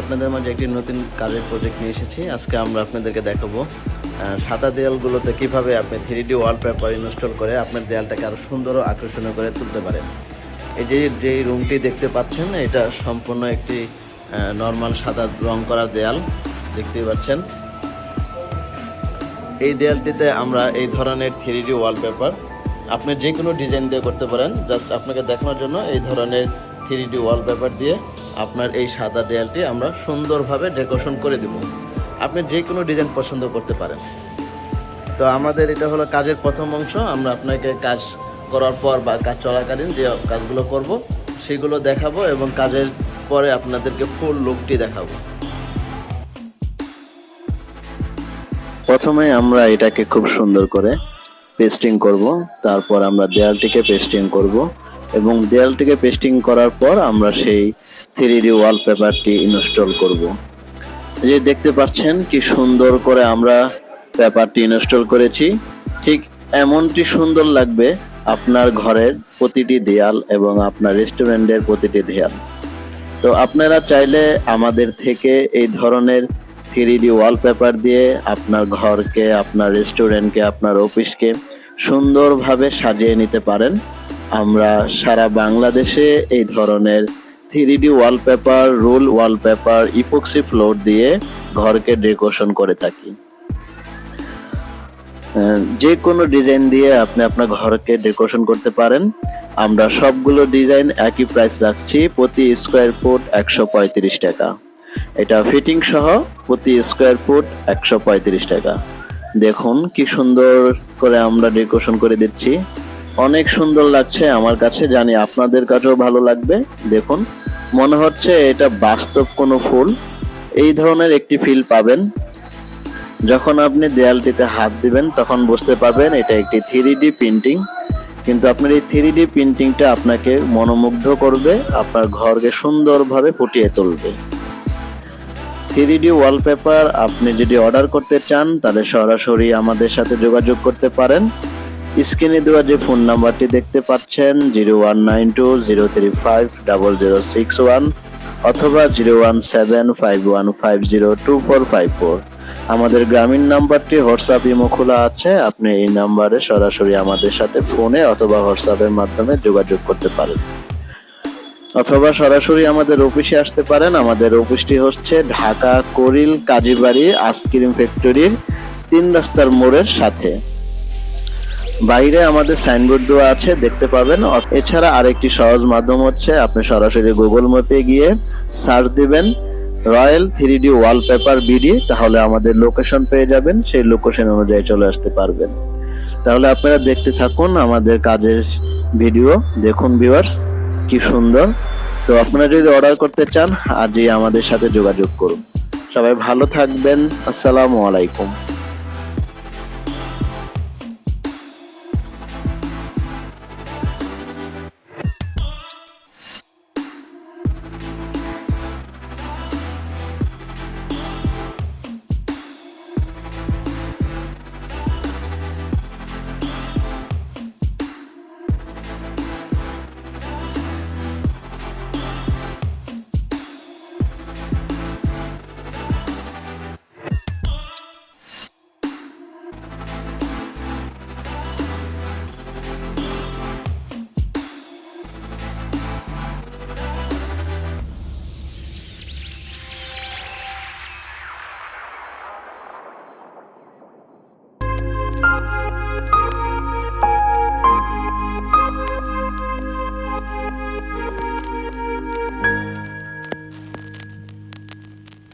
আপনাদের মাঝে একটি নতুন কাজের প্রজেক্ট নিয়ে এসেছি। আজকে আমরা আপনাদেরকে দেখাবো সাদা দেয়ালগুলোতে কীভাবে আপনি থ্রি ডি ওয়ালপেপার ইনস্টল করে আপনার দেয়ালটাকে আরও সুন্দর ও আকর্ষণীয় করে তুলতে পারেন। এই যে যে রুমটি দেখতে পাচ্ছেন, এটা সম্পূর্ণ একটি নর্মাল সাদা রং করা দেয়াল। দেখতেই পাচ্ছেন। এই দেয়ালটিতে আমরা এই ধরনের থ্রি ডি ওয়ালপেপার আপনি যে কোনো ডিজাইন দিয়ে করতে পারেন জাস্ট আপনাকে দেখানোর জন্য এই ধরনের থ্রি ডি ওয়ালপেপার দিয়ে আপনার এই সাদা দেয়ালটি আমরা সুন্দরভাবে ডেকোরেশন করে দেব। আপনি যে কোনো ডিজাইন পছন্দ করতে পারেন। তো আমাদের এটা হলো কাজের প্রথম অংশ। আমরা আপনাকে কাজ করার পর বা কাজ চলাকালীন যে কাজগুলো করব, সেগুলো দেখাবো এবং কাজের পরে আপনাদেরকে ফুল লুকটি দেখাবো। প্রথমে আমরা এটাকে খুব সুন্দর করে পেস্টিং করব। তারপর আমরা দেয়ালটিকে পেস্টিং করব। এবং দেয়ালটিকে পেস্টিং করার পর আমরা সেই থ্রি ডি ওয়ালপেপারটি ইনস্টল করব। যে দেখতে পাচ্ছেন কি সুন্দর করে আমরা পেপারটি ইনস্টল করেছি। ঠিক এমনটি সুন্দর লাগবে আপনার ঘরের প্রতিটি দেয়াল এবং আপনার রেস্টুরেন্টের প্রতিটি দেয়াল। তো আপনারা চাইলে আমাদের থেকে এই ধরনের থ্রি ডি ওয়ালপেপার দিয়ে আপনার ঘরকে, আপনার রেস্টুরেন্টকে আপনার অফিসকে সুন্দরভাবে সাজিয়ে নিতে পারেন। আমরা সারা বাংলাদেশে এই ধরনের three D wallpaper roll wallpaper epoxy floor দিয়ে ঘরকে ডেকোরেশন করে থাকি। যে কোনো ডিজাইন দিয়ে আপনি আপনার ঘরকে ডেকোরেশন করতে পারেন। আমরা সবগুলো ডিজাইন একই প্রাইস রাখছি, প্রতি স্কোয়ার ফুট একশো পঁয়ত্রিশ টাকা। এটা ফিটিং সহ প্রতি স্কোয়ার ফুট একশো পঁয়ত্রিশ টাকা। দেখুন কি সুন্দর করে আমরা ডেকোরেশন করে দিচ্ছি। অনেক সুন্দর লাগছে আমার কাছে, জানি আপনাদের কাছেও ভালো লাগবে। দেখুন, মনে হচ্ছে এটা বাস্তব কোনো ফুল। এই ধরনের একটি ফিল পাবেন। যখন আপনি দেয়ালটিতে হাত দিবেন, তখন বুঝতে পারবেন এটা একটি থ্রি ডি প্রিন্টিং কিন্তু আপনার এই থ্রি ডি প্রিন্টিংটা আপনাকে মনোমুগ্ধ করবে, আপনার ঘরকে সুন্দরভাবে ফুটিয়ে তুলবে। থ্রি ডি ওয়ালপেপার আপনি যদি অর্ডার করতে চান, তাহলে সরাসরি আমাদের সাথে যোগাযোগ করতে পারেন। স্ক্রিনে দেওয়া যে ফোন নাম্বারটি দেখতে পাচ্ছেন, zero one nine two zero three five double zero six one অথবা zero one seven five one five zero two four five four. আমাদের গ্রামীণ নাম্বারটি হোয়াটসঅ্যাপ ইমো খোলা আছে, আপনি এই নাম্বারে সরাসরি আমাদের সাথে ফোনে অথবা হোয়াটসঅ্যাপের মাধ্যমে যোগাযোগ করতে পারেন। অথবা সরাসরি আমাদের অফিসে আসতে পারেন, আমাদের অফিসটি হচ্ছে ঢাকা, করিল, কাজীবাড়ি, আইসক্রিম ফ্যাক্টরির তিন রাস্তার মোড়ের সাথে। বাইরে আমাদের সাইনবোর্ড দেওয়া আছে, দেখতে পাবেন। এছাড়া আরেকটি সহজ মাধ্যম হচ্ছে আপনি সরাসরি গুগল ম্যাপে গিয়ে সার্চ দিবেন royal three D wallpaper BD তাহলে আমাদের লোকেশন পেয়ে যাবেন, সেই লোকেশন অনুযায়ী চলে আসতে পারবেন। তাহলে আপনারা দেখতে থাকুন আমাদের কাজের ভিডিও দেখুন ভিউয়ার্স কি সুন্দর। তো আপনারা যদি অর্ডার করতে চান, আজই আমাদের সাথে যোগাযোগ করুন। সবাই ভালো থাকবেন। আসসালামু আলাইকুম।